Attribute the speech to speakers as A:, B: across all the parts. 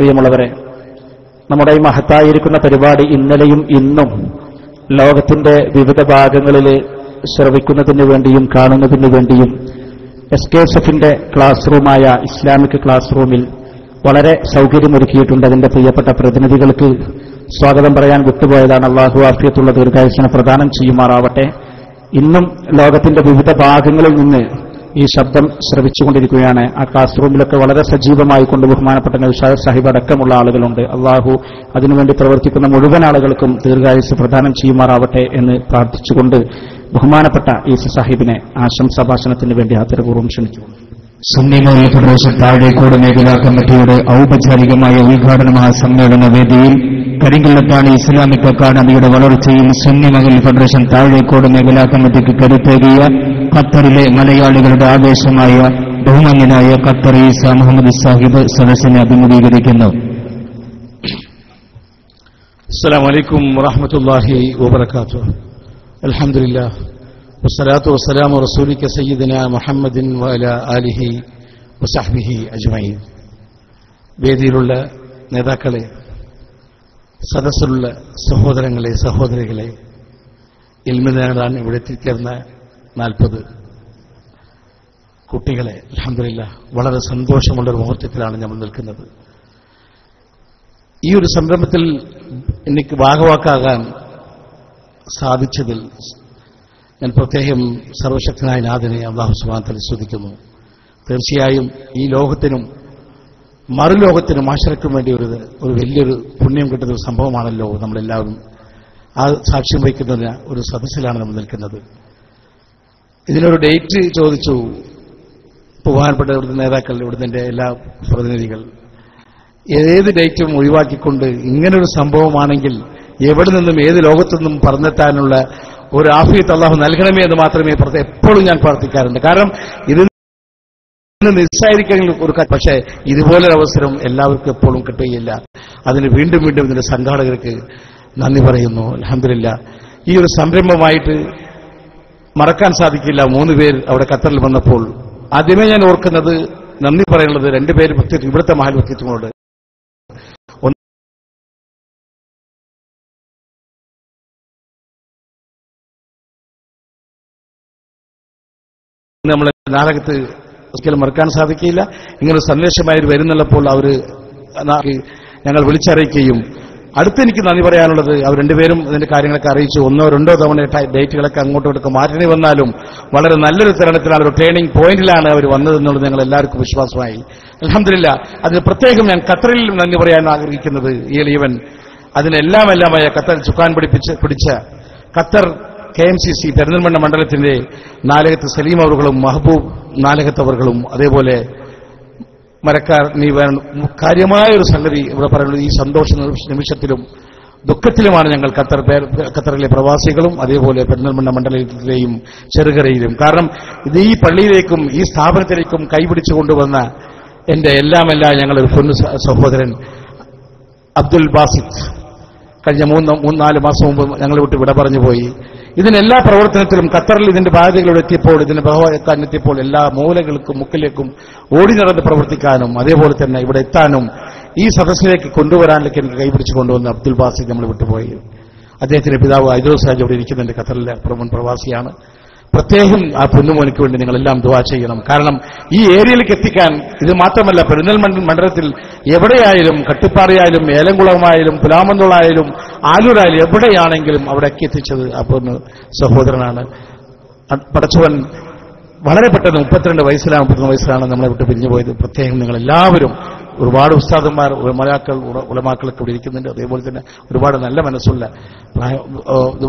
A: പ്രിയമുള്ളവരെ നമ്മുടെ ഈ മഹത്തായിരിക്കുന്ന പരിപാടി ഇന്നലെയും ഇന്നും ലോകത്തിന്റെ വിവിധ ഭാഗങ്ങളിൽ ശ്രവിക്കുന്നതിന് വേണ്ടിയും കാണുന്നതിന് വേണ്ടിയും എസ് കെ എസ് എഫിന്റെ ക്ലാസ് റൂമായ ഇസ്ലാമിക് ക്ലാസ് റൂമിൽ വളരെ സൗകര്യമൊരുക്കിയിട്ടുണ്ട്. അതിന്റെ പ്രിയപ്പെട്ട പ്രതിനിധികൾക്ക് സ്വാഗതം പറയാൻ വിട്ടുപോയതാണ്. അള്ളാഹു ആഫിയത്തുള്ള ദീർഘായുസന പ്രദാനം ചെയ്യുമാറാവട്ടെ. ഇന്നും ലോകത്തിന്റെ വിവിധ ഭാഗങ്ങളിൽ നിന്ന് ഈ ശബ്ദം ശ്രവിച്ചുകൊണ്ടിരിക്കുകയാണ്. ആ ക്ലാസ് റൂമിലൊക്കെ വളരെ സജീവമായി കൊണ്ട് ബഹുമാനപ്പെട്ട നൌഷാദ് സാഹിബ് അടക്കമുള്ള ആളുകളുണ്ട്. അള്ളാഹു അതിനുവേണ്ടി പ്രവർത്തിക്കുന്ന മുഴുവൻ ആളുകൾക്കും ദീർഘായുസ് പ്രദാനം ചെയ്യുമാറാവട്ടെ എന്ന് പ്രാർത്ഥിച്ചുകൊണ്ട് ബഹുമാനപ്പെട്ട ഈസ സാഹിബിനെ ആശംസാഭാഷണത്തിന് വേണ്ടി ആദരപൂർവം ക്ഷണിച്ചു
B: സുന്നി മൗലി ഫെഡറേഷൻ താഴേക്കോട് മേഖലാ കമ്മിറ്റിയുടെ ഔപചാരികമായ ഉദ്ഘാടന മഹാസമ്മേളന വേദിയിൽ കരിങ്കല്ലപ്പാണി ഇസ്ലാമിക് അക്കാദമിയുടെ വളർച്ചയിൽ സുന്നി മഹൽ ഫെഡറേഷൻ താഴേക്കോട് മേഖലാ കമ്മിറ്റിക്ക് കരുത്തേകിയ ഖത്തറിലെ മലയാളികളുടെ ആവേശമായ ബഹുമാന്യനായ ഖത്തർ ഈസ മുഹമ്മദ് സാഹിബ് സദസ്സിനെ അഭിമുഖീകരിക്കുന്നു.
C: അസ്സാം വലൈക്കും വാഹമത്തല്ലാഹി വാത്തു അലഹമില്ല വസ്സലാത്തു വസ്സലാം റസൂലിക്ക സയ്യിദിന മുഹമ്മദിൻ വല ആലിഹി വസഹ്ബിഹി അജ്മൈൻ വേദിയിലുള്ള നേതാക്കളെ സദസ്സിലുള്ള സഹോദരങ്ങളെ സഹോദരികളെ ഇൽമ നേടാൻ ഇവിടെ എത്തിച്ചേർന്ന നാൽപ്പത് കുട്ടികളെ അലഹമില്ല വളരെ സന്തോഷമുള്ള ഒരു മുഹൂർത്തത്തിലാണ് നമ്മൾ നിൽക്കുന്നത്. ഈ ഒരു സംരംഭത്തിൽ എനിക്ക് ഭാഗവാക്കാകാൻ സാധിച്ചതിൽ ഞാൻ പ്രത്യേകം സർവശക്തനായ നാഥനെ അള്ളാഹു സുബാന്തൽ ശ്രദ്ധിക്കുന്നു തീർച്ചയായും ഈ ലോകത്തിനും മറുലോകത്തിനും ആശ്രയ്ക്കും വേണ്ടി ഒരു ഒരു വലിയൊരു പുണ്യം കിട്ടുന്ന ഒരു സംഭവമാണല്ലോ നമ്മളെല്ലാവരും ആ സാക്ഷ്യം വഹിക്കുന്നതിന് ഒരു സദസ്സിലാണ് നമ്മൾ നിൽക്കുന്നത്. ഇതിനൊരു ഡേറ്റ് ചോദിച്ചു. ബഹുമാനപ്പെട്ട ഇവിടുത്തെ നേതാക്കൾ ഇവിടുത്തെ എല്ലാ പ്രതിനിധികൾ. ഏത് ഡേറ്റും ഒഴിവാക്കിക്കൊണ്ട് ഇങ്ങനൊരു സംഭവമാണെങ്കിൽ എവിടെ നിന്നും ഏത് ലോകത്തു നിന്നും പറഞ്ഞെത്താനുള്ള ഒരു ആഫിയത്ത് അള്ളാഹു നൽകണമേ എന്ന് മാത്രമേ എപ്പോഴും ഞാൻ പ്രാർത്ഥിക്കാറുണ്ട്. കാരണം ഇത് നിസ്സായിരിക്കും ഒരു പക്ഷേ ഇതുപോലൊരു അവസരം എല്ലാവർക്കും എപ്പോഴും കിട്ടുകയില്ല. അതിന് വീണ്ടും വീണ്ടും ഇതിന്റെ സംഘാടകർക്ക് നന്ദി പറയുന്നു. അലഹമില്ല ഈ ഒരു സംരംഭമായിട്ട് മറക്കാൻ സാധിക്കില്ല. മൂന്ന് പേർ അവിടെ ഖത്തറിൽ വന്നപ്പോൾ. ആദ്യമേ ഞാൻ ഓർക്കുന്നത് നന്ദി പറയുന്നത് രണ്ടുപേര് വ്യക്തിത്വം ഇവിടുത്തെ മഹാൽ വ്യക്തിത്വങ്ങളോട് നമ്മൾ നാടകത്ത് ഒരിക്കലും മറക്കാൻ സാധിക്കില്ല. ഇങ്ങനെ സന്ദേശമായി വരുന്നുള്ളപ്പോൾ അവർ ഞങ്ങൾ വിളിച്ചറിയിക്കുകയും അടുത്ത് എനിക്ക് നന്ദി പറയാനുള്ളത് അവർ രണ്ടുപേരും ഇതിന്റെ കാര്യങ്ങളൊക്കെ അറിയിച്ചു. ഒന്നോ രണ്ടോ തവണ ഡേറ്റുകളൊക്കെ അങ്ങോട്ടും ഇങ്ങോട്ടും മാറ്റി വന്നാലും വളരെ നല്ലൊരു തരണത്തിലാണ് ഒരു ട്രെയിനിങ് പോയിന്റിലാണ് അവർ വന്നതെന്നുള്ളത് ഞങ്ങൾ എല്ലാവർക്കും വിശ്വാസമായി. അലഹമില്ല അതിന് പ്രത്യേകം ഞാൻ ഖത്തറിൽ നന്ദി പറയാൻ ആഗ്രഹിക്കുന്നത് ഈ ലീവൻ അതിനെല്ലാം എല്ലാമായ ഖത്തർ ചുക്കാൻ പിടിപ്പിച്ച് പിടിച്ച Qatar K M C C Perinthalmanna മണ്ഡലത്തിന്റെ നാലകത്ത് സലീം അവറുകളും മഹബൂബ് നാലകത്ത് അവറുകളും അതേപോലെ മരക്കാർ നീ കാര്യമായ ഒരു സംഗതി ഇവിടെ പറയുന്നത് ഈ സന്തോഷ നിമിഷ- നിമിഷത്തിലും ദുഃഖത്തിലുമാണ് ഞങ്ങൾ ഖത്തർ ഖത്തറിലെ പ്രവാസികളും അതേപോലെ പെരിന്തൽമണ്ണ മണ്ഡലത്തിലെയും ചെറുകരയിലും. കാരണം ഇത് ഈ പള്ളിയിലേക്കും ഈ സ്ഥാപനത്തിലേക്കും കൈപിടിച്ചു കൊണ്ടുവന്ന എന്റെ എല്ലാമെല്ലാം ഞങ്ങളൊരു പൊന്നു സഹോദരൻ അബ്ദുൽ ബാസിദ് കഴിഞ്ഞ മൂന്ന് മൂന്നാൽ മാസം മുമ്പ് ഞങ്ങളെ വിട്ട് വിട പറഞ്ഞു പോയി ഇതിനെല്ലാ പ്രവർത്തനത്തിലും ഖത്തറിൽ ഇതിന്റെ ബാധ്യതകളോട് എത്തിയപ്പോൾ ഇതിന്റെ ബഹുമാനത്താൻ എത്തിയപ്പോൾ എല്ലാ മൂലകൾക്കും മുക്കിലേക്കും ഓടി നടന്ന് പ്രവർത്തിക്കാനും അതേപോലെ തന്നെ ഇവിടെ എത്താനും ഈ സദസ്സിലേക്ക് കൊണ്ടുവരാനിലേക്ക് എനിക്ക് കൈപിടിച്ച് കൊണ്ടുവന്ന അബ്ദുൽ ബാസിദ് നമ്മൾ വിട്ടുപോയി. അദ്ദേഹത്തിന്റെ പിതാവ് ഐദോസ് രാജ് ഇവിടെ ഇരിക്കുന്നുണ്ട് ഖത്തറിലെ പ്രമുൻ പ്രവാസിയാണ്. പ്രത്യേകം ആ പൊന്നുമോനിക്ക് വേണ്ടി നിങ്ങളെല്ലാം ദുവാ ചെയ്യണം. കാരണം ഈ ഏരിയയിലേക്ക് എത്തിക്കാൻ ഇത് മാത്രമല്ല പെരുന്നൽമണ്ഡൽ മണ്ഡലത്തിൽ എവിടെയായാലും കട്ടിപ്പാറയായാലും ഏലംകുളമായാലും പുലാമന്തുളായാലും ആലൂരായാലും എവിടെയാണെങ്കിലും അവിടേക്ക് എത്തിച്ചത് ആ പൊന്ന് സഹോദരനാണ്. പടച്ചവൻ വളരെ പെട്ടെന്ന് മുപ്പത്തിരണ്ട് വയസ്സിലാണ് മുപ്പത്തിരണ്ട് വയസ്സിലാണ് നമ്മളെ വിട്ട് പിരിഞ്ഞു പോയത് പ്രത്യേകം നിങ്ങൾ എല്ലാവരും ഒരുപാട് ഉസ്താദന്മാർ ഉലമാക്കൾ ഉലമാക്കളൊക്കെ ഇവിടെ ഇരിക്കുന്നുണ്ട്. അതേപോലെ തന്നെ ഒരുപാട് നല്ല മനസ്സുള്ള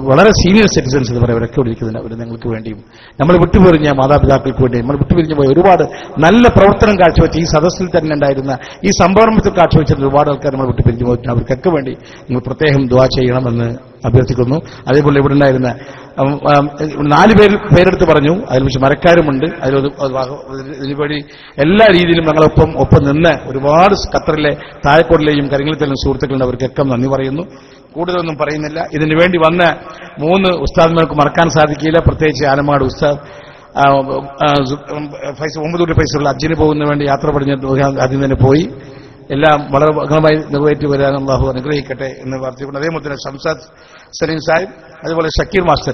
C: വളരെ സീനിയർ സിറ്റിസൻസ് എന്ന് പറയാം അവരൊക്കെ ഇവിടെ ഇരിക്കുന്നുണ്ട്. അവർ നിങ്ങൾക്ക് വേണ്ടിയും. നമ്മൾ വിട്ടുപിരിഞ്ഞ മാതാപിതാക്കൾക്ക് വേണ്ടിയും നമ്മൾ വിട്ടുപിരിഞ്ഞു പോയ ഒരുപാട് നല്ല പ്രവർത്തനം കാഴ്ചവെച്ച ഈ സദസ്സിൽ തന്നെ ഉണ്ടായിരുന്ന ഈ സംഭരണത്തിൽ കാഴ്ചവെച്ച ഒരുപാട് ആൾക്കാർ നമ്മൾ വിട്ടുപിരിഞ്ഞു പോയിട്ടുണ്ട്. അവർക്കൊക്കെ വേണ്ടി നിങ്ങൾ പ്രത്യേകം ദ്വാ ചെയ്യണമെന്ന് അഭ്യർത്ഥിക്കുന്നു. അതേപോലെ ഇവിടെ ഉണ്ടായിരുന്ന നാല് പേര് പേരെടുത്ത് പറഞ്ഞു. അതിൽ പക്ഷെ മരക്കാരുമുണ്ട്. അതിലൊരു ഇതിനുവേണ്ടി എല്ലാ രീതിയിലും ഞങ്ങളൊപ്പം ഒപ്പം നിന്ന് ഒരുപാട് ഖത്തറിലെ താഴെക്കോടിലെയും കരിങ്ങളത്തിലെയും സുഹൃത്തുക്കളുണ്ട്. അവർക്കൊക്കെ നന്ദി പറയുന്നു. കൂടുതലൊന്നും പറയുന്നില്ല. ഇതിനു വേണ്ടി വന്ന മൂന്ന് ഉസ്താദ്മാർക്ക് മറക്കാൻ സാധിക്കില്ല. പ്രത്യേകിച്ച് ആലമാട് ഉസ്താദ് ഫൈസ് ആ, സു- ഫൈസ ഒമ്പത് കോടി പൈസയുള്ള അജ്ജിന് പോകുന്നതിന് വേണ്ടി യാത്ര പഠിഞ്ഞ ആദ്യം തന്നെ പോയി. എല്ലാം വളരെ ഭംഗമായി നിറവേറ്റി വരാൻ അള്ളാഹു അനുഗ്രഹിക്കട്ടെ എന്ന് പ്രാർത്ഥിക്കുന്നു അതേപോലെ തന്നെ സംസാദ് സലീം സാഹിബ് അതുപോലെ ഷക്കീർ മാസ്റ്റർ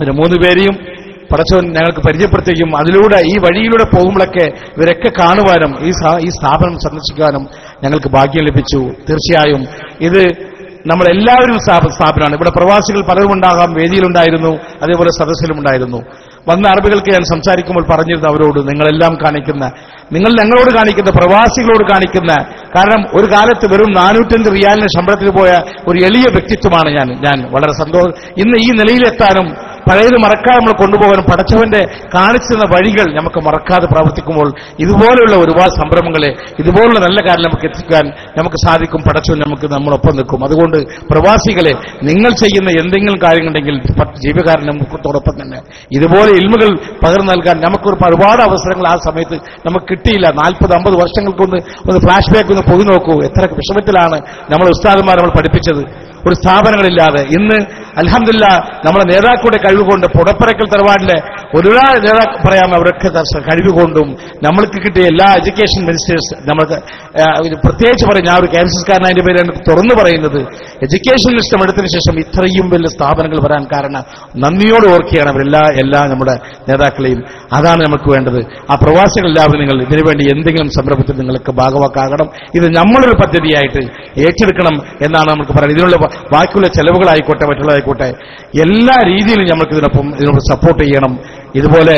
C: ഇവരെ മൂന്ന് പേരെയും പടച്ചവൻ ഞങ്ങൾക്ക് പരിചയപ്പെടുത്തുകയും അതിലൂടെ ഈ വഴിയിലൂടെ പോകുമ്പോഴൊക്കെ ഇവരൊക്കെ കാണുവാനും ഈ ഈ സ്ഥാപനം സന്ദർശിക്കാനും ഞങ്ങൾക്ക് ഭാഗ്യം ലഭിച്ചു. തീർച്ചയായും ഇത് നമ്മളെല്ലാവരും സ്ഥാപ- സ്ഥാപനമാണ്. ഇവിടെ പ്രവാസികൾ പലരും ഉണ്ടാകാം വേദിയിലുണ്ടായിരുന്നു അതേപോലെ സദസ്സിലുമുണ്ടായിരുന്നു. വന്ന അറബികൾക്ക് ഞാൻ സംസാരിക്കുമ്പോൾ പറഞ്ഞിരുന്നു അവരോട് നിങ്ങളെല്ലാം കാണിക്കുന്ന നിങ്ങൾ ഞങ്ങളോട് കാണിക്കുന്ന പ്രവാസികളോട് കാണിക്കുന്ന കാരണം ഒരു കാലത്ത് വെറും നാനൂറ്റഞ്ച് റിയാലിന് ശമ്പളത്തിൽ പോയ ഒരു എളിയ വ്യക്തിത്വമാണ് ഞാൻ. ഞാൻ വളരെ സന്തോഷം. ഇന്ന് ഈ നിലയിലെത്താനും പഴയത് മറക്കാതെ നമ്മൾ കൊണ്ടുപോകാനും പടച്ചവന്റെ കാണിച്ചു തന്ന വഴികൾ നമുക്ക് മറക്കാതെ പ്രവർത്തിക്കുമ്പോൾ ഇതുപോലെയുള്ള ഒരുപാട് സംരംഭങ്ങളെ ഇതുപോലുള്ള നല്ല കാര്യം നമുക്ക് എത്തിക്കാൻ നമുക്ക് സാധിക്കും. പടച്ചവൻ നമുക്ക് നമ്മളൊപ്പം നിൽക്കും. അതുകൊണ്ട് പ്രവാസികളെ നിങ്ങൾ ചെയ്യുന്ന എന്തെങ്കിലും കാര്യങ്ങളുണ്ടെങ്കിൽ പ- ജീവകാരൻ നമുക്കോടൊപ്പം തന്നെ. ഇതുപോലെ ഇൽമുകൾ പകർന്നു നൽകാൻ നമുക്ക് ഒരുപാട് അവസരങ്ങൾ ആ സമയത്ത് നമുക്ക് കിട്ടിയില്ല. നാൽപ്പത് അമ്പത് വർഷങ്ങൾക്കൊന്ന് ഒന്ന് ഫ്ലാഷ് ബാക്ക് ഒന്ന് പോയി നോക്കൂ. എത്ര വിഷമത്തിലാണ് നമ്മൾ ഉസ്താദന്മാർ നമ്മൾ പഠിപ്പിച്ചത്. ഒരു സ്ഥാപനങ്ങളില്ലാതെ ഇന്ന് അലഹമില്ല നമ്മുടെ നേതാക്കളുടെ കഴിവുകൊണ്ട് കൊണ്ട് പുടപ്പറക്കൽ തറവാടിലെ ഒരുപാട് നേതാക്കൾ പറയാം അവരൊക്കെ ദർശ- കഴിവ് കൊണ്ടും നമ്മൾക്ക് കിട്ടിയ എല്ലാ എഡ്യൂക്കേഷൻ മിനിസ്റ്റേഴ്സ് നമ്മൾക്ക് പ്രത്യേകിച്ച് പറയും ഞാൻ ഒരു കാൻസർക്കാരൻ പേര് എനിക്ക് തുറന്നു പറയുന്നത്. എഡ്യൂക്കേഷൻ സിസ്റ്റം എടുത്തതിന് ശേഷം ഇത്രയും വലിയ സ്ഥാപനങ്ങൾ വരാൻ കാരണം നന്ദിയോട് ഓർക്കുകയാണ് അവരെല്ലാ എല്ലാ നമ്മുടെ നേതാക്കളെയും. അതാണ് നമുക്ക് വേണ്ടത്. ആ പ്രവാസികൾ എല്ലാവരും നിങ്ങൾ ഇതിനുവേണ്ടി എന്തെങ്കിലും സംരംഭത്തിൽ നിങ്ങൾക്ക് ഭാഗവാക്കാകണം. ഇത് നമ്മളൊരു പദ്ധതിയായിട്ട് ഏറ്റെടുക്കണം എന്നാണ് നമുക്ക് പറയുന്നത്. ഇതിനുള്ള ബാക്കിയുള്ള ചെലവുകളായിക്കോട്ടെ മറ്റുള്ളതായിക്കോട്ടെ എല്ലാ രീതിയിലും നമ്മൾക്ക് ഇതിനൊപ്പം ഇതിനോട് സപ്പോർട്ട് ചെയ്യണം. ഇതുപോലെ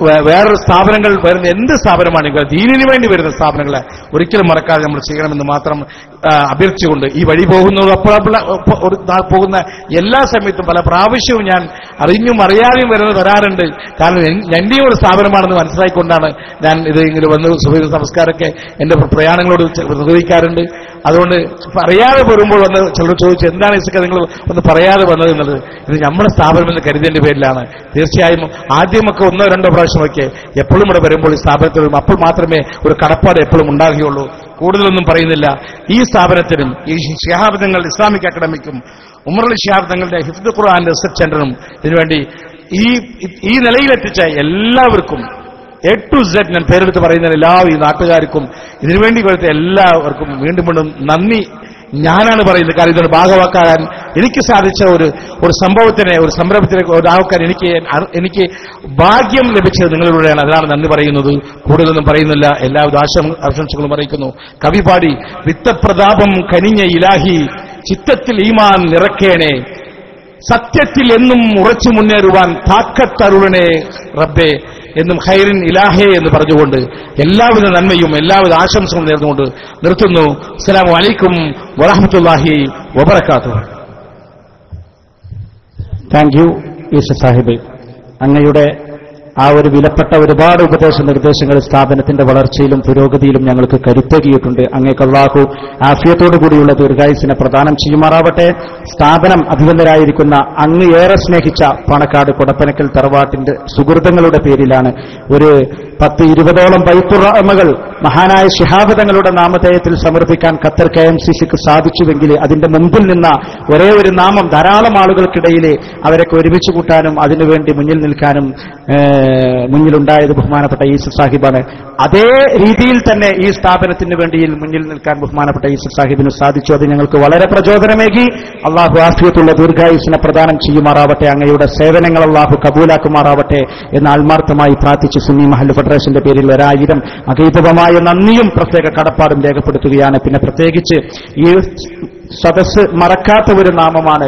C: വേറൊരു സ്ഥാപനങ്ങൾ വരുന്ന എന്ത് സ്ഥാപനമാണെങ്കിലും ദീനിന് വേണ്ടി വരുന്ന സ്ഥാപനങ്ങളെ ഒരിക്കലും മറക്കാതെ നമ്മൾ ചെയ്യണമെന്ന് മാത്രം അഭ്യർത്ഥിച്ചുകൊണ്ട് ഈ വഴി പോകുന്നത് അപ്പോൾ ഒരു നാൾ പോകുന്ന എല്ലാ സമയത്തും പല പ്രാവശ്യവും ഞാൻ അറിഞ്ഞും അറിയാതെയും വരുന്നത് വരാറുണ്ട്. കാരണം എൻ- എന്റെയും ഒരു സ്ഥാപനമാണെന്ന് മനസ്സിലാക്കിക്കൊണ്ടാണ് ഞാൻ ഇത് ഇങ്ങനെ വന്ന് സുഹൃത്ത് നമസ്കാരമൊക്കെ എന്റെ പ്രയാണങ്ങളോട് നിർവഹിക്കാറുണ്ട് അതുകൊണ്ട് അറിയാതെ വരുമ്പോൾ വന്ന് ചിലർ ചോദിച്ചു എന്താണ് ഇസക്ക നിങ്ങൾ ഒന്ന് പറയാതെ വന്നത് എന്നുള്ളത് ഇത് നമ്മുടെ സ്ഥാപനം എന്ന് കരുതേണ്ട പേരിലാണ്. തീർച്ചയായും ആദ്യമൊക്കെ ഒന്നോ രണ്ടോ പ്രാവശ്യമൊക്കെ എപ്പോഴും ഇവിടെ വരുമ്പോൾ ഈ സ്ഥാപനത്തിൽ വരുമ്പോൾ അപ്പോൾ മാത്രമേ ഒരു കടപ്പാട് എപ്പോഴും ഉണ്ടാകുകയുള്ളൂ. കൂടുതലൊന്നും പറയുന്നില്ല. ഈ സ്ഥാപനത്തിനും ഈ ഷിഹാബ്ദങ്ങൾ ഇസ്ലാമിക് അക്കാഡമിക്കും ഉമർലി ഷിഹാബ്ദങ്ങളുടെ ഹിഫ്ദ് ഖുർആൻ റിസർച്ച് സെന്ററിനും ഇതിനുവേണ്ടി ഈ ഈ നിലയിലെത്തിച്ച എല്ലാവർക്കും എ ടു സെഡ് ഞാൻ പേരെടുത്ത് പറയുന്ന എല്ലാ ഈ നാട്ടുകാർക്കും ഇതിനുവേണ്ടി കൊടുത്ത എല്ലാവർക്കും വീണ്ടും വീണ്ടും നന്ദി ഞാനാണ് പറയുന്നത്. കാരണം ഇതൊരു ഭാഗമാക്കാൻ എനിക്ക് സാധിച്ച ഒരു ഒരു സംഭവത്തിനെ ഒരു സംരംഭത്തിനെ ഒരാൾക്കാൻ എനിക്ക് എനിക്ക് ഭാഗ്യം ലഭിച്ചത് നിങ്ങളിലൂടെയാണ്. അതിനാണ് നന്ദി പറയുന്നത്. കൂടുതലൊന്നും പറയുന്നില്ല. എല്ലാവിധ ആശം ആശംസകളും അറിയിക്കുന്നു. കവി പാടി വിത്തപ്രതാപം കനിഞ്ഞ ഇലാഹി ചിത്തത്തിൽ ഈമാൻ നിറക്കേണേ. സത്യത്തിൽ എന്നും ഉറച്ചു മുന്നേറുവാൻ താക്കത്തരുളനെ റബ്ബെ. എന്നും ഖൈറിൻ ഇലാഹെ എന്ന് പറഞ്ഞുകൊണ്ട് എല്ലാവിധ നന്മയും എല്ലാവിധ ആശംസകളും നേർന്നുകൊണ്ട് നിർത്തുന്നു. അസ്സലാമു അലൈക്കും വറഹമത്തല്ലാഹി വബറക്കാത്തു
A: താങ്ക് യു ഈസ സാഹിബ്. അങ്ങയുടെ ആ ഒരു വിലപ്പെട്ട ഒരുപാട് ഉപദേശ നിർദ്ദേശങ്ങൾ സ്ഥാപനത്തിന്റെ വളർച്ചയിലും പുരോഗതിയിലും ഞങ്ങൾക്ക് കരുത്തേകിയിട്ടുണ്ട്. അങ്ങേക്ക് അള്ളാഹു ആഫിയത്തോടു കൂടിയുള്ള ദീർഘായുസിനെ പ്രദാനം ചെയ്യുമാറാവട്ടെ. സ്ഥാപനം അഭിബന്ധരായിരിക്കുന്ന അങ്ങ് ഏറെ സ്നേഹിച്ച പണക്കാട് കൊടപ്പനക്കൽ തറവാട്ടിന്റെ സുഹൃതങ്ങളുടെ പേരിലാണ് ഒരു പത്ത് ഇരുപതോളം ബൈപ്പുറമകൾ മഹാനായ ശിഹാബ് തങ്ങളുടെ നാമധേയത്തിൽ സമർപ്പിക്കാൻ ഖത്തർ കെ എം സി സിക്ക് സാധിച്ചുവെങ്കിൽ അതിന്റെ മുമ്പിൽ നിന്ന ഒരേ ഒരു നാമം ധാരാളം ആളുകൾക്കിടയിൽ അവരൊക്കെ ഒരുമിച്ച് കൂട്ടാനും അതിനുവേണ്ടി മുന്നിൽ നിൽക്കാനും മുന്നിലുണ്ടായത് ബഹുമാനപ്പെട്ട ഈസഫ് സാഹിബാണ്. അതേ രീതിയിൽ തന്നെ ഈ സ്ഥാപനത്തിന് വേണ്ടിയിൽ മുന്നിൽ നിൽക്കാൻ ബഹുമാനപ്പെട്ട ഈസഫ് സാഹിബിന് സാധിച്ചു. അത് ഞങ്ങൾക്ക് വളരെ പ്രചോദനമേകി. അള്ളാഹു ആഫിയത്തുള്ള ദീർഘായുസിനെ പ്രദാനം ചെയ്യുമാറാവട്ടെ അങ്ങയുടെ സേവനങ്ങൾ അള്ളാഹു കബൂലാക്കുമാറാവട്ടെ എന്ന് ആത്മാർത്ഥമായി പ്രാർത്ഥിച്ച് സുന്നി മഹൽ ഫെഡറേഷന്റെ പേരിൽ ഒരായിരം അഗീതമായ നന്ദിയും പ്രത്യേക കടപ്പാടും രേഖപ്പെടുത്തുകയാണ്. പിന്നെ പ്രത്യേകിച്ച് ഈ സദസ് മറക്കാത്ത ഒരു നാമമാണ്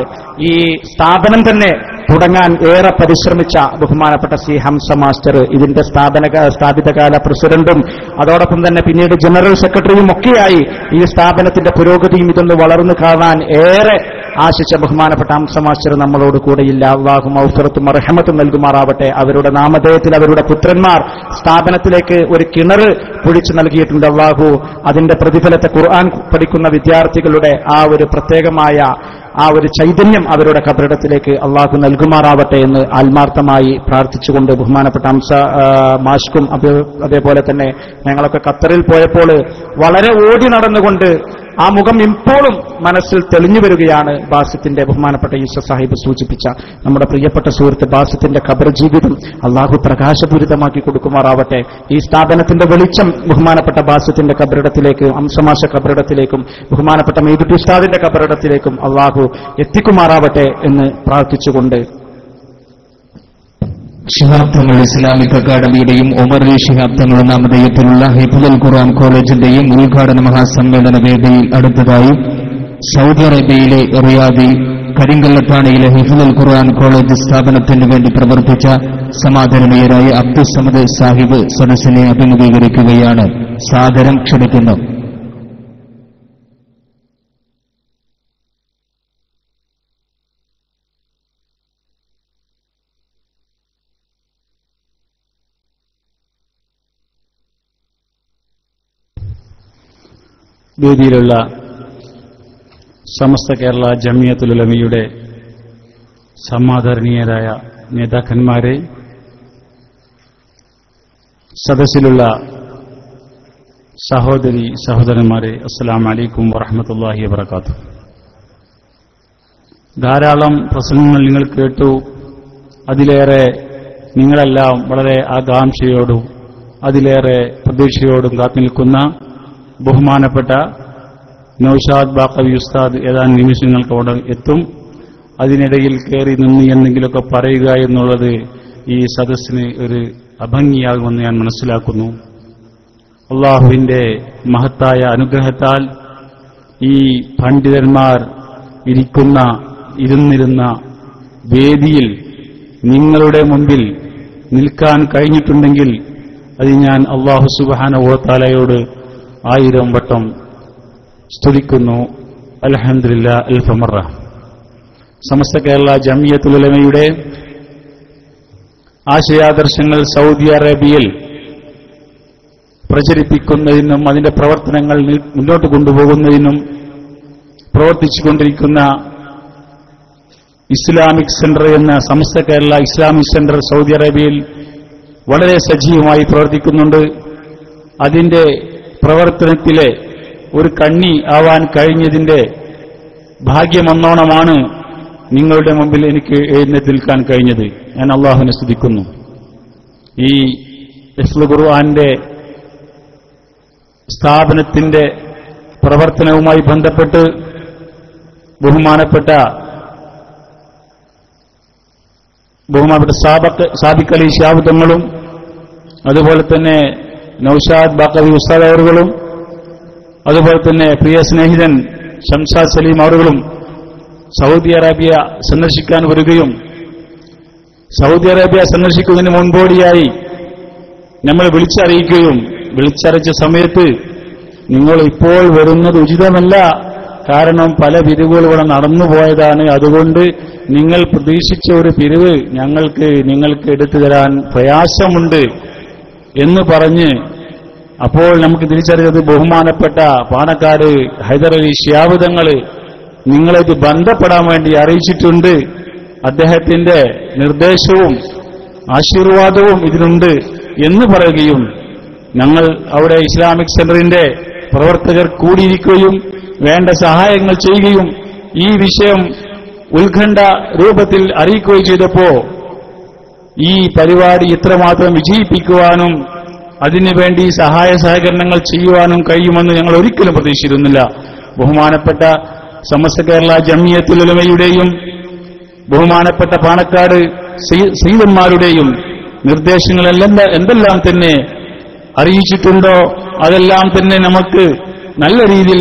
A: ഈ സ്ഥാപനം തന്നെ. തുടങ്ങാൻ ഏറെ പരിശ്രമിച്ച ബഹുമാനപ്പെട്ട സി ഹംസ മാസ്റ്റർ ഇതിന്റെ സ്ഥാപന സ്ഥാപിതകാല പ്രസിഡന്റും അതോടൊപ്പം തന്നെ പിന്നീട് ജനറൽ സെക്രട്ടറിയും ഒക്കെയായി ഈ സ്ഥാപനത്തിന്റെ പുരോഗതിയും ഇതൊന്ന് വളർന്നു കാണാൻ ഏറെ ആശിച്ച ബഹുമാനപ്പെട്ട ഹംസ മാസ്റ്റർ നമ്മളോട് കൂടെയില്ല അള്ളാഹും ഔസറത്തും അർഹമത്തും നൽകുമാറാവട്ടെ. അവരുടെ നാമധേയത്തിൽ അവരുടെ പുത്രന്മാർ സ്ഥാപനത്തിലേക്ക് ഒരു കിണർ പൊഴിച്ചു നൽകിയിട്ടുണ്ട് അള്ളാഹു അതിന്റെ പ്രതിഫലത്തെ ഖുർആൻ പഠിക്കുന്ന വിദ്യാർത്ഥികളുടെ ആ ഒരു പ്രത്യേകമായ ആ ഒരു ചൈതന്യം അവരുടെ കബറിടത്തിലേക്ക് അള്ളാഹു നൽകുമാറാവട്ടെ എന്ന് ആത്മാർത്ഥമായി പ്രാർത്ഥിച്ചുകൊണ്ട് ബഹുമാനപ്പെട്ട അംസ മാഷ്കും അതേപോലെ തന്നെ ഞങ്ങളൊക്കെ ഖത്തറിൽ പോയപ്പോൾ വളരെ ഓടി നടന്നുകൊണ്ട് ആ മുഖം ഇപ്പോഴും മനസ്സിൽ തെളിഞ്ഞു വരികയാണ് ബാസിത്തിന്റെ ബഹുമാനപ്പെട്ട ഈശ്വർ സാഹിബ് സൂചിപ്പിച്ച നമ്മുടെ പ്രിയപ്പെട്ട സുഹൃത്ത് ബാസിത്തിന്റെ ഖബർ ജീവിതം അള്ളാഹു പ്രകാശപൂരിതമാക്കി കൊടുക്കുമാറാവട്ടെ. ഈ സ്ഥാപനത്തിന്റെ വെളിച്ചം ബഹുമാനപ്പെട്ട ബാസിത്തിന്റെ കബറിടത്തിലേക്ക് അംശമാശ കബറിടത്തിലേക്കും ബഹുമാനപ്പെട്ട മെയ്തുട്ടി ഉസ്താദിന്റെ കബറിടത്തിലേക്കും അള്ളാഹു എത്തിക്കുമാറാവട്ടെ എന്ന് പ്രാർത്ഥിച്ചുകൊണ്ട്
B: ശിഹാബ് തങ്ങൾ ഇസ്ലാമിക് അക്കാദമിയുടെയും ഉമർ അലി ശിഹാബ് തങ്ങൾ നാമധേയത്തിലുള്ള ഹിഫുൽ ഖുറാൻ കോളേജിന്റെയും ഉദ്ഘാടന മഹാസമ്മേളന വേദിയിൽ അടുത്തതായി സൗദി അറേബ്യയിലെ റിയാദിൽ കരിങ്കല്ലത്താണിയിലെ ഹിഫുൽ ഖുർആൻ കോളേജ് സ്ഥാപനത്തിന് വേണ്ടി പ്രവർത്തിച്ച സമാദരണീയരായ അബ്ദുസമദ് സാഹിബ് സദസ്സിനെ അഭിമുഖീകരിക്കുകയാണ്. സാദരം ക്ഷണിക്കുന്നു.
D: വേദിയിലുള്ള സമസ്ത കേരള ജമിയത്തുലമിയുടെ സമാദരണീയരായ നേതാക്കന്മാരെ സദസ്സിലുള്ള സഹോദരി സഹോദരന്മാരെ അസ്സലാം അലൈക്കും വറഹമത്തല്ലാഹി വബർക്കാത്തു ധാരാളം പ്രസംഗങ്ങൾ നിങ്ങൾ കേട്ടു. അതിലേറെ നിങ്ങളെല്ലാം വളരെ ആകാംക്ഷയോടും അതിലേറെ പ്രതീക്ഷയോടും കാത്തുനിൽക്കുന്ന ബഹുമാനപ്പെട്ട നൌഷാദ് ബാക്കവി ഉസ്താദ് ഏതാനും നിമിഷങ്ങൾക്ക് അവിടെ എത്തും. അതിനിടയിൽ കയറി നിന്ന് എന്തെങ്കിലുമൊക്കെ പറയുക എന്നുള്ളത് ഈ സദസ്സിന് ഒരു അഭംഗിയാകുമെന്ന് ഞാൻ മനസ്സിലാക്കുന്നു. അള്ളാഹുവിന്റെ മഹത്തായ അനുഗ്രഹത്താൽ ഈ പണ്ഡിതന്മാർ ഇരിക്കുന്ന ഇരുന്നിരുന്ന വേദിയിൽ നിങ്ങളുടെ മുമ്പിൽ നിൽക്കാൻ കഴിഞ്ഞിട്ടുണ്ടെങ്കിൽ അത് ഞാൻ അള്ളാഹു സുബാന ഓത്താലയോട് ആയിരം വട്ടം സ്തുതിക്കുന്നു. അലഹമില്ല അൽഫമറ സമസ്ത കേരള ജമിയത്തുലമയുടെ ആശയാദർശങ്ങൾ സൗദി അറേബ്യയിൽ പ്രചരിപ്പിക്കുന്നതിനും അതിന്റെ പ്രവർത്തനങ്ങൾ മുന്നോട്ട് കൊണ്ടുപോകുന്നതിനും പ്രവർത്തിച്ചുകൊണ്ടിരിക്കുന്ന ഇസ്ലാമിക് സെന്റർ എന്ന Samastha Kerala Islamic centre Saudi അറേബ്യയിൽ വളരെ സജീവമായി പ്രവർത്തിക്കുന്നുണ്ട്. അതിന്റെ പ്രവർത്തനത്തിലെ ഒരു കണ്ണി ആവാൻ കഴിഞ്ഞതിന്റെ ഭാഗ്യമെന്നോണമാണ് നിങ്ങളുടെ മുമ്പിൽ എനിക്ക് എഴുന്നേറ്റ് നിൽക്കാൻ കഴിഞ്ഞത്. ഞാൻ അള്ളാഹുവിനെ സ്തുതിക്കുന്നു. ഈ ഇസ്ലു ഖുർആന്റെ സ്ഥാപനത്തിന്റെ പ്രവർത്തനവുമായി ബന്ധപ്പെട്ട് ബഹുമാനപ്പെട്ട ബഹുമാനപ്പെട്ട സാബക്ക് സാബിക് അലി അതുപോലെ തന്നെ നൌഷാദ് ബാക്കവി ഉസ്താദ് അവറുകളും അതുപോലെ തന്നെ പ്രിയ സ്നേഹിതൻ ഷംഷാദ് സലീം അവറുകളും സൗദി അറേബ്യ സന്ദർശിക്കാൻ വരികയും സൗദി അറേബ്യ സന്ദർശിക്കുന്നതിന് മുൻപോടിയായി നമ്മൾ വിളിച്ചറിയിക്കുകയും വിളിച്ചറിയിച്ച സമയത്ത് നിങ്ങൾ ഇപ്പോൾ വരുന്നത് ഉചിതമല്ല. കാരണം പല പിരിവുകൾ ഇവിടെ നടന്നുപോയതാണ് അതുകൊണ്ട് നിങ്ങൾ പ്രതീക്ഷിച്ച ഒരു പിരിവ് ഞങ്ങൾക്ക് നിങ്ങൾക്ക് എടുത്തു തരാൻ പ്രയാസമുണ്ട്. എന്ന് പറഞ്ഞ് അപ്പോൾ നമുക്ക് തിരിച്ചറിഞ്ഞത് ബഹുമാനപ്പെട്ട പാണക്കാട് ഹൈദരലി ശ്യാബുദങ്ങൾ നിങ്ങളത് ബന്ധപ്പെടാൻ വേണ്ടി അറിയിച്ചിട്ടുണ്ട്. അദ്ദേഹത്തിന്റെ നിർദ്ദേശവും ആശീർവാദവും ഇതിനുണ്ട് എന്ന് പറയുകയും ഞങ്ങൾ അവിടെ ഇസ്ലാമിക് സെന്ററിന്റെ പ്രവർത്തകർ കൂടിയിരിക്കുകയും വേണ്ട സഹായങ്ങൾ ചെയ്യുകയും ഈ വിഷയം ഉത്കണ്ഠ രൂപത്തിൽ അറിയിക്കുകയും ചെയ്തപ്പോ ഈ പരിപാടി ഇത്രമാത്രം വിജയിപ്പിക്കുവാനും അതിനുവേണ്ടി സഹായ സഹകരണങ്ങൾ ചെയ്യുവാനും കഴിയുമെന്ന് ഞങ്ങൾ ഒരിക്കലും പ്രതീക്ഷിച്ചിരുന്നില്ല. ബഹുമാനപ്പെട്ട സമസ്ത കേരള ജമിയത്തുലമയുടെയും ബഹുമാനപ്പെട്ട പാണക്കാട് സീതന്മാരുടെയും നിർദ്ദേശങ്ങളെല്ലാം എന്തെല്ലാം തന്നെ അറിയിച്ചിട്ടുണ്ടോ അതെല്ലാം തന്നെ നമുക്ക് നല്ല രീതിയിൽ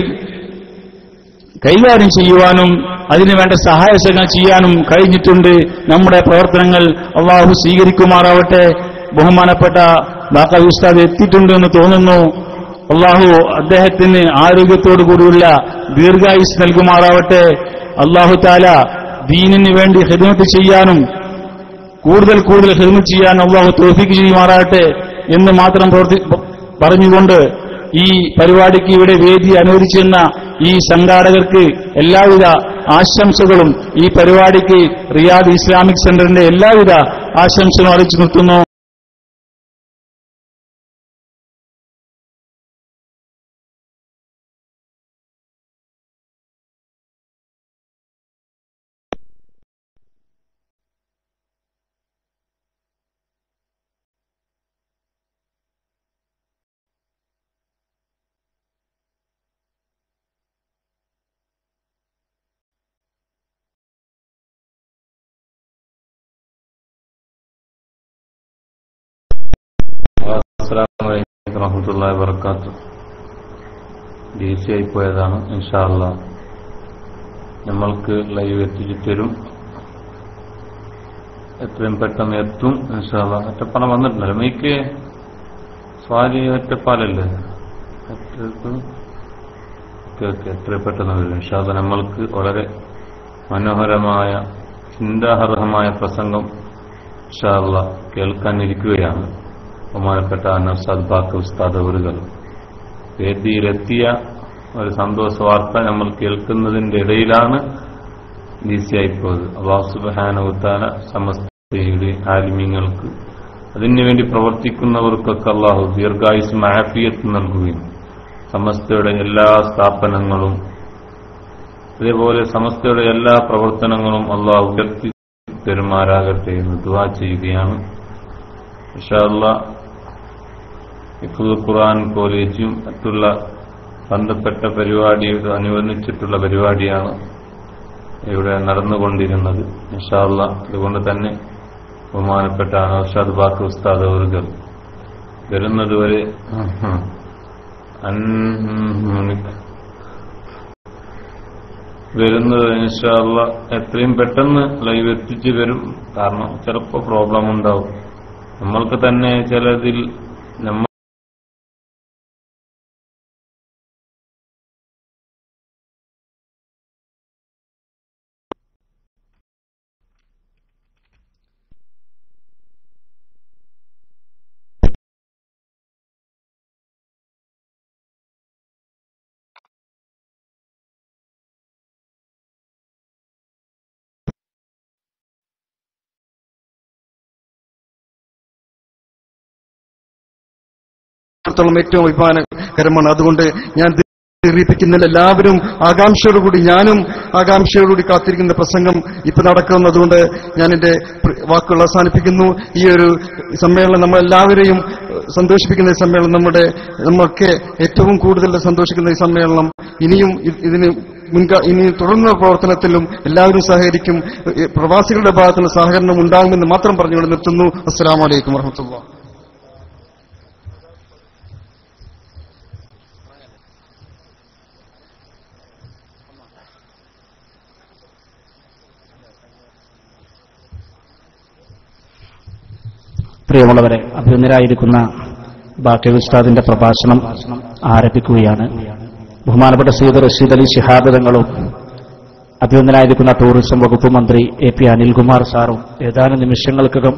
D: കൈകാര്യം ചെയ്യുവാനും അതിനുവേണ്ട സഹായ സഹകരണം ചെയ്യാനും കഴിഞ്ഞിട്ടുണ്ട്. നമ്മുടെ പ്രവർത്തനങ്ങൾ അള്ളാഹു സ്വീകരിക്കുമാറാവട്ടെ. ബഹുമാനപ്പെട്ട ബാക്കാവി ഉസ്താദ് എത്തിയിട്ടുണ്ട് എന്ന് തോന്നുന്നു. അള്ളാഹു അദ്ദേഹത്തിന് ആരോഗ്യത്തോടു കൂടിയുള്ള ദീർഘായുസ് നൽകുമാറാവട്ടെ. അള്ളാഹു താല ദീനിന് വേണ്ടി ഹെൽമത്ത് ചെയ്യാനും കൂടുതൽ കൂടുതൽ ഹെൽമത്ത് ചെയ്യാൻ അള്ളാഹു തോഫിക്ക് ചെയ്യുമാറാകട്ടെ എന്ന് മാത്രം പറഞ്ഞുകൊണ്ട് ഈ പരിപാടിക്ക് ഇവിടെ വേദി അനുവദിച്ചെന്ന ഈ സംഘാടകർക്ക് എല്ലാവിധ ആശംസകളും ഈ പരിപാടിക്ക് റിയാദ് ഇസ്ലാമിക് സെന്ററിന്റെ എല്ലാവിധ ആശംസകളും അറിയിച്ചു നിർത്തുന്നു.
E: അലൈക്കും വർക്കാത്ത് ആയി പോയതാണ് ഇൻഷാല്ല നമ്മൾക്ക് ലൈവ് എത്തിച്ചു തരും എത്രയും പെട്ടെന്ന് എത്തും ഇൻഷാല്ല ഒറ്റപ്പാലം വന്നിട്ടുണ്ടല്ലോ. Mic sorry ഒറ്റപ്പാലല്ലേ? Okay okay. എത്രയും പെട്ടെന്ന് വരും ഇൻഷാല്ല നമ്മൾക്ക് വളരെ മനോഹരമായ ചിന്താർഹമായ പ്രസംഗം ഇൻഷാല്ല കേൾക്കാനിരിക്കുകയാണ്. ബഹുമാനപ്പെട്ട നർസാദ് ബാക്ക് ഉസ്താദ് അവരുകൾ വേദിയിലെത്തിയ ഒരു സന്തോഷ വാർത്ത നമ്മൾ കേൾക്കുന്നതിന്റെ ഇടയിലാണ് ഈസിയായിപ്പോയത്. അള്ളാഹു സുബാനുത്താല സമസ്തയുടെ ആലിമ്യങ്ങൾക്ക് അതിനുവേണ്ടി പ്രവർത്തിക്കുന്നവർക്കൊക്കെ അള്ളാഹു ദീർഘായുസ് മാഫിയത്ത് നൽകുകയും സമസ്തയുടെ എല്ലാ സ്ഥാപനങ്ങളും അതേപോലെ സമസ്തയുടെ എല്ലാ പ്രവർത്തനങ്ങളും അള്ളാഹു ഉയർത്തി പെരുമാറാകട്ടെ എന്ന് ദുവാ ചെയ്യുകയാണ്. ഇൻഷാല്ല ഇഫുൽ ഖുർആൻ കോളേജും മറ്റുള്ള ബന്ധപ്പെട്ട പരിപാടിയോട് അനുബന്ധിച്ചിട്ടുള്ള പരിപാടിയാണ് ഇവിടെ നടന്നുകൊണ്ടിരുന്നത്. ഇൻഷാല്ല അതുകൊണ്ട് തന്നെ ബഹുമാനപ്പെട്ട നൌഷാദ് ബാക്ക് ഉസ്താദ് അവർക്ക് വരുന്നതുവരെ വരുന്നത് ഇൻഷാല്ല എത്രയും പെട്ടെന്ന് ലൈവ് എത്തിച്ചു വരും. കാരണം ചിലപ്പോൾ പ്രോബ്ലം ഉണ്ടാവും. നമ്മൾക്ക് തന്നെ ചിലതിൽ നമ്മൾ
F: ത്തോളം ഏറ്റവും അഭിമാനകരമാണ്. അതുകൊണ്ട് ഞാൻ ദീർഘിപ്പിക്കുന്നില്ല എല്ലാവരും ആകാംക്ഷയോടുകൂടി ഞാനും ആകാംക്ഷയോടുകൂടി കാത്തിരിക്കുന്ന പ്രസംഗം ഇപ്പൊ നടക്കുന്നതുകൊണ്ട് ഞാൻ എന്റെ വാക്കുകൾ അവസാനിപ്പിക്കുന്നു. ഈ ഒരു സമ്മേളനം നമ്മളെല്ലാവരെയും സന്തോഷിപ്പിക്കുന്ന ഈ സമ്മേളനം നമ്മുടെ നമ്മൾക്ക് ഏറ്റവും കൂടുതൽ സന്തോഷിക്കുന്ന ഈ സമ്മേളനം ഇനിയും ഇതിന് മുൻക ഇനി തുടർന്ന പ്രവർത്തനത്തിലും എല്ലാവരും സഹകരിക്കും. പ്രവാസികളുടെ ഭാഗത്തുനിന്ന് സഹകരണം ഉണ്ടാകുമെന്ന് മാത്രം പറഞ്ഞുകൊണ്ട് നിർത്തുന്നു. അസ്സാം വലൈക്കും വറഹമത്തുള്ള
A: പ്രിയമുള്ളവരെ അഭിനന്ദരായിരിക്കുന്ന ബാക്കി ഉസ്താദിന്റെ പ്രഭാഷണം ആരംഭിക്കുകയാണ്. ബഹുമാനപ്പെട്ട സയ്യിദ് റഷീദ് അലി ശിഹാബ് അഭിനന്ദനായിരിക്കുന്ന ടൂറിസം വകുപ്പ് മന്ത്രി എ പി അനിൽകുമാർ സാറും ഏതാനും നിമിഷങ്ങൾക്കകം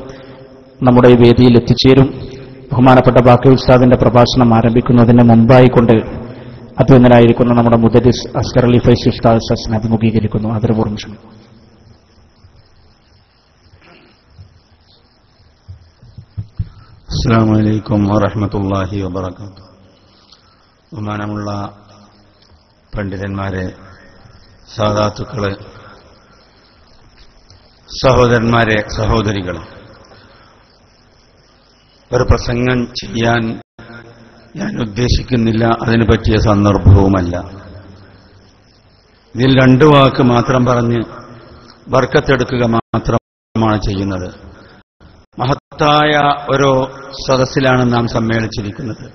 A: നമ്മുടെ വേദിയിൽ എത്തിച്ചേരും. ബഹുമാനപ്പെട്ട ബാക്കി ഉസ്താദിന്റെ പ്രഭാഷണം ആരംഭിക്കുന്നതിന് മുമ്പായി കൊണ്ട് അഭിനന്ദനായിരിക്കുന്ന നമ്മുടെ മുദരിസ് അസ്കർ അലി ഫൈസ് ഉസ്താദ് സസ്സിനെ അഭിമുഖീകരിക്കുന്നു ആദരപൂർവം ക്ഷണിക്കുന്നു
G: അസ്സാം വലൈക്കും വറഹമത്തല്ലാഹി വബർക്കാത്തു ബഹുമാനമുള്ള പണ്ഡിതന്മാരെ സാധാത്തുക്കൾ സഹോദരന്മാരെ സഹോദരികളെ ഒരു പ്രസംഗം ചെയ്യാൻ ഞാൻ ഉദ്ദേശിക്കുന്നില്ല അതിനു പറ്റിയ സന്ദർഭവുമല്ല. ഇതിൽ രണ്ടു വാക്ക് മാത്രം പറഞ്ഞ് വർക്കത്തെടുക്കുക മാത്രമാണ് ചെയ്യുന്നത്. മഹത്തായ ഒരു സദസ്സിലാണ് നാം സമ്മേളിച്ചിരിക്കുന്നത്.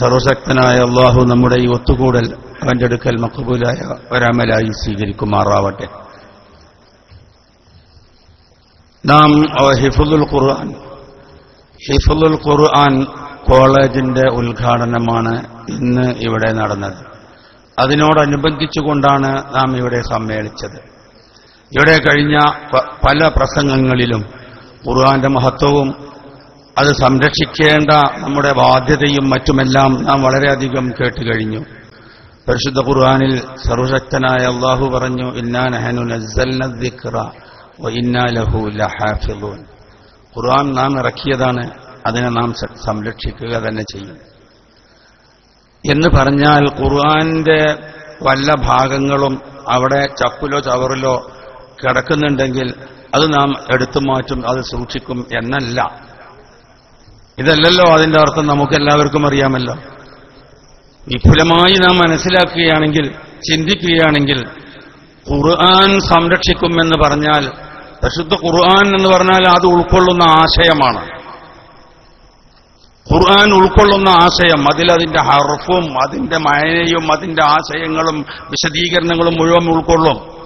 G: സർവശക്തനായ അള്ളാഹു നമ്മുടെ ഈ ഒത്തുകൂടൽ അവന്റെ അടുക്കൽ മക്കബൂലായ ഒരമലായി സ്വീകരിക്കുമാറാവട്ടെ. നാം ഹിഫുദുൽ ഖുർആൻ ഹിഫുദുൽ ഖുർആൻ കോളേജിന്റെ ഉദ്ഘാടനമാണ് ഇന്ന് ഇവിടെ നടന്നത്. അതിനോടനുബന്ധിച്ചുകൊണ്ടാണ് നാം ഇവിടെ സമ്മേളിച്ചത്. ഇവിടെ കഴിഞ്ഞ പല പ്രസംഗങ്ങളിലും ഖുർആന്റെ മഹത്വവും അത് സംരക്ഷിക്കേണ്ട നമ്മുടെ ബാധ്യതയും മറ്റുമെല്ലാം നാം വളരെയധികം കേട്ട് കഴിഞ്ഞു. പരിശുദ്ധ ഖുർആാനിൽ സർവശക്തനായ അള്ളാഹു പറഞ്ഞു ഇന്നാ നഹനു നസ്സൽന ദിക്റ വ ഇന്നാ ലഹു ലഹാഫിളൂൻ ഖുർആൻ നാം ഇറക്കിയതാണ് അതിനെ നാം സംരക്ഷിക്കുക തന്നെ ചെയ്യും. എന്ന് പറഞ്ഞാൽ ഖുർആന്റെ വല്ല ഭാഗങ്ങളും അവിടെ ചപ്പിലോ ചവറിലോ കിടക്കുന്നുണ്ടെങ്കിൽ അത് നാം എടുത്തു മാറ്റും അത് സൂക്ഷിക്കും എന്നല്ല. ഇതല്ലല്ലോ അതിന്റെ അർത്ഥം നമുക്ക് എല്ലാവർക്കും അറിയാമല്ലോ. വിപുലമായി നാം മനസ്സിലാക്കുകയാണെങ്കിൽ ചിന്തിക്കുകയാണെങ്കിൽ ഖുർആൻ സംരക്ഷിക്കുമെന്ന് പറഞ്ഞാൽ പരിശുദ്ധ ഖുർആൻ എന്ന് പറഞ്ഞാൽ അത് ഉൾക്കൊള്ളുന്ന ആശയമാണ്. ഖുർആൻ ഉൾക്കൊള്ളുന്ന ആശയം അതിൽ അതിന്റെ ഹർഫും അതിന്റെ മയനയും അതിന്റെ ആശയങ്ങളും വിശദീകരണങ്ങളും മുഴുവൻ ഉൾക്കൊള്ളും.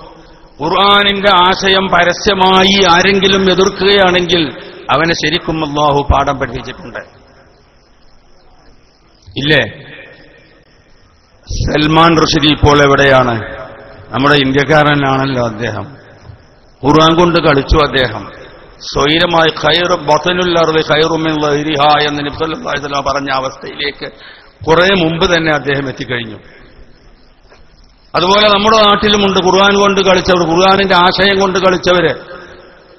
G: ഖുർആാനിന്റെ ആശയം പരസ്യമായി ആരെങ്കിലും എതിർക്കുകയാണെങ്കിൽ അവനെ ശരിക്കും അള്ളാഹു പാഠം പഠിപ്പിച്ചിട്ടുണ്ട്. ഇല്ലേ? സൽമാൻ റുഷദി ഇപ്പോൾ എവിടെയാണ്? നമ്മുടെ ഇന്ത്യക്കാരനാണല്ലോ അദ്ദേഹം. ഖുർആൻ കൊണ്ട് കളിച്ചു അദ്ദേഹം. സ്വൈരമായി ഖൈറു ബത്തനുല്ലറി ഖൈറുമില്ല എന്ന് നിബ്സല്ലാ പറഞ്ഞ അവസ്ഥയിലേക്ക് കുറെ മുമ്പ് തന്നെ അദ്ദേഹം എത്തിക്കഴിഞ്ഞു. അതുപോലെ നമ്മുടെ നാട്ടിലുമുണ്ട്. ഖുർആൻ കൊണ്ട് കളിച്ചവർ ഖുർആാനിന്റെ ആശയം കൊണ്ട് കളിച്ചവര്.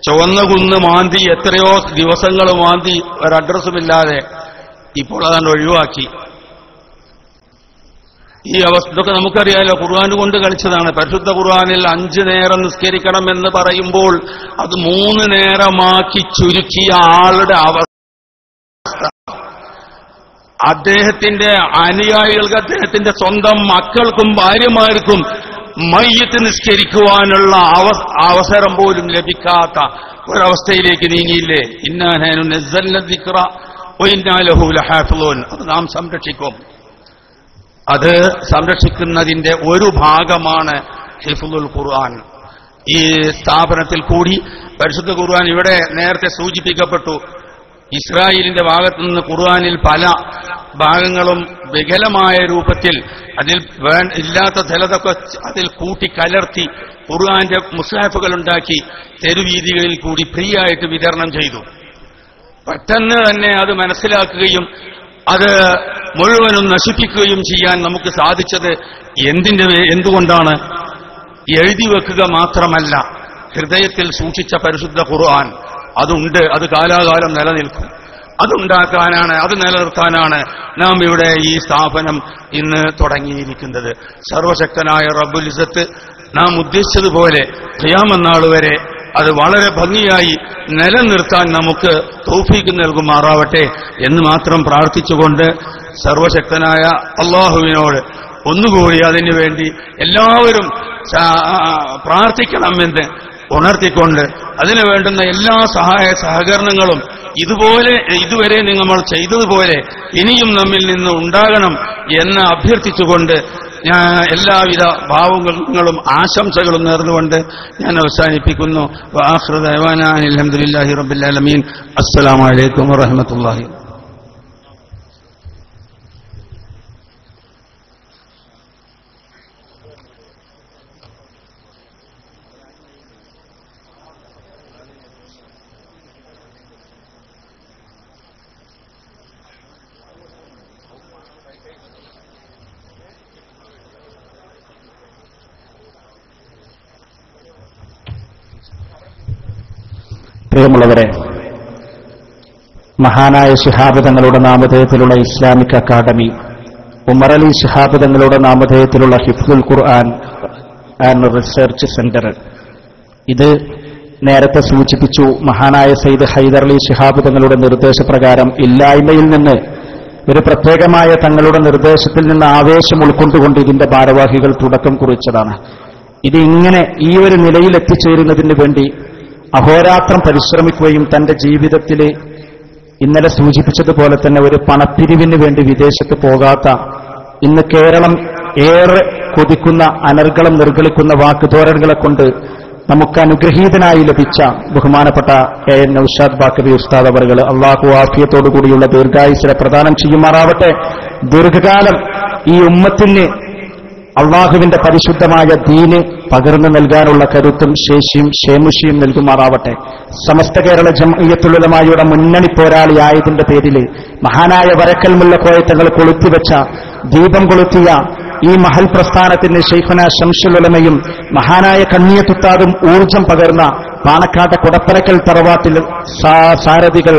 G: ചുവന്ന കുന്ന് മാന്തി എത്രയോ ദിവസങ്ങൾ മാന്തി ഒരു അഡ്രസ്സുമില്ലാതെ ഇപ്പോൾ അതാണ്ട് ഒഴിവാക്കി. ഈ അവസ്ഥ ഇതൊക്കെ നമുക്കറിയാലോ ഖുർആൻ കൊണ്ട് കളിച്ചതാണ്. പരിശുദ്ധ ഖുർആനിൽ അഞ്ചു നേരം നിസ്കരിക്കണം എന്ന് പറയുമ്പോൾ അത് മൂന്ന് നേരമാക്കി ചുരുക്കിയ ആളുടെ അവസ്ഥ അദ്ദേഹത്തിന്റെ അനുയായികൾക്ക് അദ്ദേഹത്തിന്റെ സ്വന്തം മക്കൾക്കും ഭാര്യമാർക്കും മയ്യത്ത് നിസ്കരിക്കുവാനുള്ള അവസരം പോലും ലഭിക്കാത്ത ഒരവസ്ഥയിലേക്ക് നീങ്ങിയില്ലേ? ലഹാഫിളൂൻ അത് നാം സംരക്ഷിക്കും. അത് സംരക്ഷിക്കുന്നതിന്റെ ഒരു ഭാഗമാണ് ഹിഫുൽ ഖുർആൻ. ഈ സ്ഥാപനത്തിൽ കൂടി പരിശുദ്ധ ഖുർആൻ ഇവിടെ നേരത്തെ സൂചിപ്പിക്കപ്പെട്ടു. ഇസ്രായേലിന്റെ ഭാഗത്തുനിന്ന് ഖുർആനിൽ പല ഭാഗങ്ങളും വികലമായ രൂപത്തിൽ അതിൽ ഇല്ലാത്ത ചിലതൊക്കെ അതിൽ കൂട്ടി കലർത്തി ഖുർആന്റെ മുസാഫുകൾ ഉണ്ടാക്കി തെരുവീതികളിൽ കൂടി ഫ്രീ ആയിട്ട് വിതരണം ചെയ്തു. പെട്ടെന്ന് തന്നെ അത് മനസ്സിലാക്കുകയും അത് മുഴുവനും നശിപ്പിക്കുകയും ചെയ്യാൻ നമുക്ക് സാധിച്ചത് എന്തിന്റെ എന്തുകൊണ്ടാണ്? എഴുതി വെക്കുക മാത്രമല്ല ഹൃദയത്തിൽ സൂക്ഷിച്ച പരിശുദ്ധ ഖുർആൻ. അതുണ്ട് അത് കാലാകാലം നിലനിൽക്കും. അതുണ്ടാക്കാനാണ് അത് നിലനിർത്താനാണ് നാം ഇവിടെ ഈ സ്ഥാപനം ഇന്ന് തുടങ്ങിയിരിക്കുന്നത്. സർവശക്തനായ റബ്ബുൽ ഇസത്ത് നാം ഉദ്ദേശിച്ചതുപോലെ ഖിയാമന്നാൾ വരെ അത് വളരെ ഭംഗിയായി നിലനിർത്താൻ നമുക്ക് തോഫീക്ക് നൽകുമാറാവട്ടെ എന്ന് മാത്രം പ്രാർത്ഥിച്ചുകൊണ്ട് സർവശക്തനായ അള്ളാഹുവിനോട് ഒന്നുകൂടി അതിനു വേണ്ടി എല്ലാവരും പ്രാർത്ഥിക്കണമെന്ന് ഉണർത്തിക്കൊണ്ട് അതിനു വേണ്ടുന്ന എല്ലാ സഹായ സഹകരണങ്ങളും ഇതുപോലെ ഇതുവരെ നിങ്ങൾ ചെയ്തതുപോലെ ഇനിയും നമ്മിൽ നിന്ന് ഉണ്ടാകണം എന്ന് അഭ്യർത്ഥിച്ചുകൊണ്ട് ഞാൻ എല്ലാവിധ ഭാവങ്ങളും ആശംസകളും നേർന്നുകൊണ്ട് ഞാൻ അവസാനിപ്പിക്കുന്നു. അലഹമുല്ലാഹി റബിൻ അസ്സലാമലൈക്കും വറഹമത്തല്ലാഹി
A: പ്രിയമുള്ളവരെ മഹാനായ ശിഹാബ് തങ്ങളുടെ നാമധേയത്തിലുള്ള ഇസ്ലാമിക് അക്കാദമി ഉമർ അലി തങ്ങളുടെ നാമധേയത്തിലുള്ള Hifzul Quran and research centre. ഇത് നേരത്തെ സൂചിപ്പിച്ചു മഹാനായ സയ്യിദ് ഹൈദർ അലി ശിഹാബ് തങ്ങളുടെ നിർദ്ദേശപ്രകാരം ഇല്ലായ്മയിൽ നിന്ന് ഒരു പ്രത്യേകമായ തങ്ങളുടെ നിർദ്ദേശത്തിൽ നിന്ന് ആവേശം ഉൾക്കൊണ്ടുകൊണ്ട് ഇതിന്റെ ഭാരവാഹികൾ തുടക്കം കുറിച്ചതാണ്. ഇത് ഇങ്ങനെ ഈ ഒരു നിലയിൽ എത്തിച്ചേരുന്നതിന് വേണ്ടി അഹോരാത്രം പരിശ്രമിക്കുകയും തന്റെ ജീവിതത്തിലെ ഇന്നലെ സൂചിപ്പിച്ചതുപോലെ തന്നെ ഒരു പണപ്പിരിവിന് വേണ്ടി വിദേശത്ത് പോകാത്ത ഇന്ന് കേരളം ഏറെ കൊതിക്കുന്ന അനർഗളം നിർഗളിക്കുന്ന വാക്കുധോരണങ്ങളെ കൊണ്ട് നമുക്ക് അനുഗ്രഹീതനായി ലഭിച്ച ബഹുമാനപ്പെട്ട എ എൻ നൌഷാദ് ബാക്കബി ഉസ്താദ് അവറുകൾ അള്ളാഹു ആഫിയത്തോടുകൂടിയുള്ള ദീർഘായുസിനെ പ്രദാനം ചെയ്യുമാറാവട്ടെ. ദീർഘകാലം ഈ ഉമ്മത്തിന് അള്ളാഹുവിന്റെ പരിശുദ്ധമായ ദീന് പകർന്നു നൽകാനുള്ള കരുത്തും ശേഷിയും ക്ഷേമുഷിയും നൽകുമാറാവട്ടെ. സമസ്ത കേരള ജംഇയ്യത്തുലമായുടെ മുന്നണി പോരാളിയായതിന്റെ പേരിൽ മഹാനായ വരക്കൽ മുല്ല തങ്ങൾ കൊളുത്തിവെച്ച ദീപം കൊളുത്തിയ ഈ മഹൽ പ്രസ്ഥാനത്തിന് ഷെയ്ഖുന ശംഷുലമയും മഹാനായ കണ്ണിയത്തുത്താതും ഊർജം പകർന്ന പാണക്കാട്ടെ കുടപ്പരക്കൽ തറവാട്ടിൽ സാരഥികൾ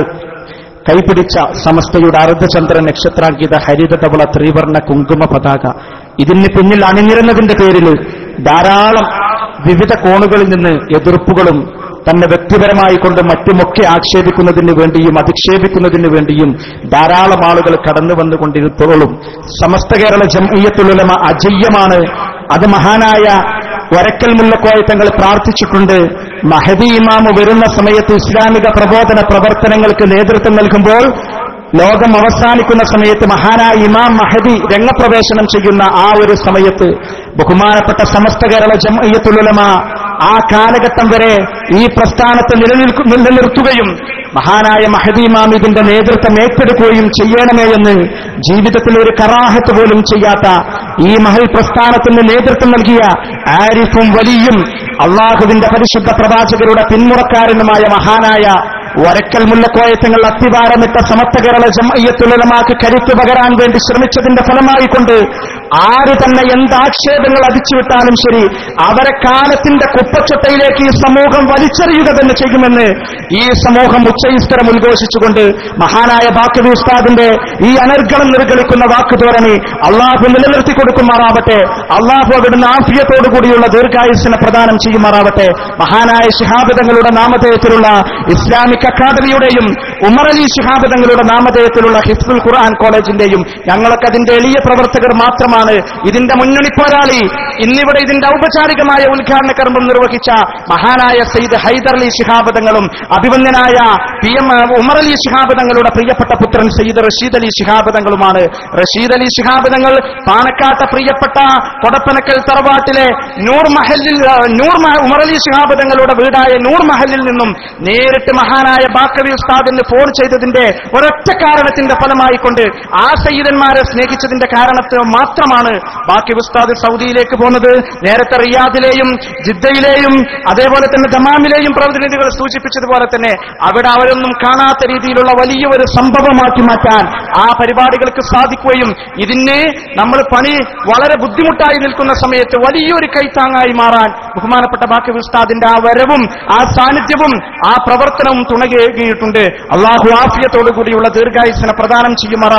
A: കൈപിടിച്ച സമസ്തയുടെ അർദ്ധചന്ദ്ര നക്ഷത്രാങ്കിത ഹരിതതവള ത്രിവർണ കുങ്കുമ പതാക ഇതിന് പിന്നിൽ അണിനിരുന്നതിന്റെ പേരിൽ ധാരാളം വിവിധ കോണുകളിൽ നിന്ന് എതിർപ്പുകളും തന്നെ വ്യക്തിപരമായി കൊണ്ട് മറ്റുമൊക്കെ ആക്ഷേപിക്കുന്നതിന് വേണ്ടിയും അധിക്ഷേപിക്കുന്നതിന് വേണ്ടിയും ധാരാളം ആളുകൾ കടന്നു വന്നുകൊണ്ടിരുത്തോളും സമസ്ത കേരള ജംഇയത്തുള്ള അജയ്യമാണ് അത് മഹാനായ വരക്കൽ മുല്ലക്കോയ തങ്ങൾ പ്രാർത്ഥിച്ചിട്ടുണ്ട്. മഹദി ഇമാമ് വരുന്ന സമയത്ത് ഇസ്ലാമിക പ്രബോധന പ്രവർത്തനങ്ങൾക്ക് നേതൃത്വം നൽകുമ്പോൾ ലോകം അവസാനിക്കുന്ന സമയത്ത് മഹാനായ ഇമാം മഹദി രംഗപ്രവേശനം ചെയ്യുന്ന ആ ഒരു സമയത്ത് ബഹുമാനപ്പെട്ട സമസ്ത കേരള ജമയത്തുലമ ആ കാലഘട്ടം വരെ ഈ പ്രസ്ഥാനത്തെ നിലനിർത്തുകയും മഹാനായ മഹദി ഇമാം ഇതിന്റെ നേതൃത്വം ഏറ്റെടുക്കുകയും ചെയ്യണമേ എന്ന് ജീവിതത്തിൽ ഒരു കറാഹത്ത് പോലും ചെയ്യാത്ത ഈ മഹൽ പ്രസ്ഥാനത്തിന് നേതൃത്വം നൽകിയ ആരിഫും വലിയും അള്ളാഹുവിന്റെ പരിശുദ്ധ പ്രവാചകരുടെ പിന്മുറക്കാരനുമായ മഹാനായ വരക്കൽ മുല്ലക്കോയത്തങ്ങൾ അത്തിവാരമിട്ട സമത്വ കേരള ജമയ്യത്തുലമാക്ക് കരുത്ത് പകരാൻ വേണ്ടി ശ്രമിച്ചതിന്റെ ഫലമായിക്കൊണ്ട് ആര് തന്നെ എന്ത് ആക്ഷേപങ്ങൾ അടിച്ചുവിട്ടാലും ശരി അവരെ കാലത്തിന്റെ കുപ്പച്ചട്ടയിലേക്ക് ഈ സമൂഹം വലിച്ചെറിയുക തന്നെ ചെയ്യുമെന്ന് ഈ സമൂഹം ഉച്ചയിസ്തരം ഉദ്ഘോഷിച്ചുകൊണ്ട് മഹാനായ ബാക്കി ഉസ്താദിന്റെ ഈ അനർഗളം നിർഗളിക്കുന്ന വാക്കുതോരണി അള്ളാഹു നിലനിർത്തി കൊടുക്കുമാറാവട്ടെ അള്ളാഹു അവിടുന്ന് ആഫിയത്തോടുകൂടിയുള്ള ദീർഘായുസിനെ പ്രദാനം ചെയ്യുമാറാവട്ടെ. മഹാനായ ശിഹാബിതങ്ങളുടെ നാമധേയത്തിലുള്ള ഇസ്ലാമിക് അക്കാദമിയുടെയും ഉമർ അലി ശിഹാബിതങ്ങളുടെ നാമധേയത്തിലുള്ള ഹിസ്ബുൽ ഖുർആൻ കോളേജിന്റെയും ഞങ്ങൾക്ക് അതിന്റെ എളിയ പ്രവർത്തകർ മാത്രമാണ്. ഇതിന്റെ മുന്നണി പോരാളി. ഇന്നിവിടെ ഇതിന്റെ ഔപചാരികമായ ഉദ്ഘാടന കർമ്മം നിർവഹിച്ച മഹാനായ സയ്യിദ് ഹൈദർ അലി ശിഹാബദങ്ങളും അഭിമന്യനായ പി എം ഉമർ അലി ശിഹാബദങ്ങളുടെ പ്രിയപ്പെട്ട പുത്രൻ സയ്യിദ് റഷീദ് അലി ശിഹാബദങ്ങളുമാണ് റഷീദ് അലി ശിഹാബദങ്ങൾ പാണക്കാട്ട പ്രിയപ്പെട്ട കൊടപ്പനക്കൽ തറവാട്ടിലെ നൂർ മഹലിൽ നൂർ ഉമർ അലി ശിഹാബദങ്ങളുടെ വീടായ നൂർ മഹലിൽ നിന്നും നേരിട്ട് മഹാനായ ബാക്കവി ഉസ്താദിന് ഫോൺ ചെയ്തതിന്റെ ഒരൊറ്റ കാരണത്തിന്റെ ഫലമായിക്കൊണ്ട് ആ സയ്യിദന്മാരെ സ്നേഹിച്ചതിന്റെ കാരണത്തിൽ മാത്രമാണ് ബാക്കി ഉസ്താദ് സൗദിയിലേക്ക് പോകുന്നത് നേരത്തെ റിയാദിലെയും ജിദ്ദയിലെയും അതേപോലെ തന്നെ ദമാമിലെയും പ്രതിനിധികൾ സൂചിപ്പിച്ചതുപോലെ തന്നെ അവിടെ അവരൊന്നും കാണാത്ത രീതിയിലുള്ള വലിയ ഒരു സംഭവമാക്കി മാറ്റാൻ ആ പരിപാടികൾക്ക് സാധിക്കുകയും ഇതിന് നമ്മൾ പണി വളരെ ബുദ്ധിമുട്ടായി നിൽക്കുന്ന സമയത്ത് വലിയൊരു കൈത്താങ്ങായി മാറാൻ ബഹുമാനപ്പെട്ട ബാക്കി ഉസ്താദിന്റെ ആ വരവും ആ സാന്നിധ്യവും ആ പ്രവർത്തനവും തുണകേകിയിട്ടുണ്ട്. അള്ളാഹു ആഫിയത്തോടു കൂടിയുള്ള ദീർഘായുസിനെ പ്രദാനം ചെയ്യുമാറാ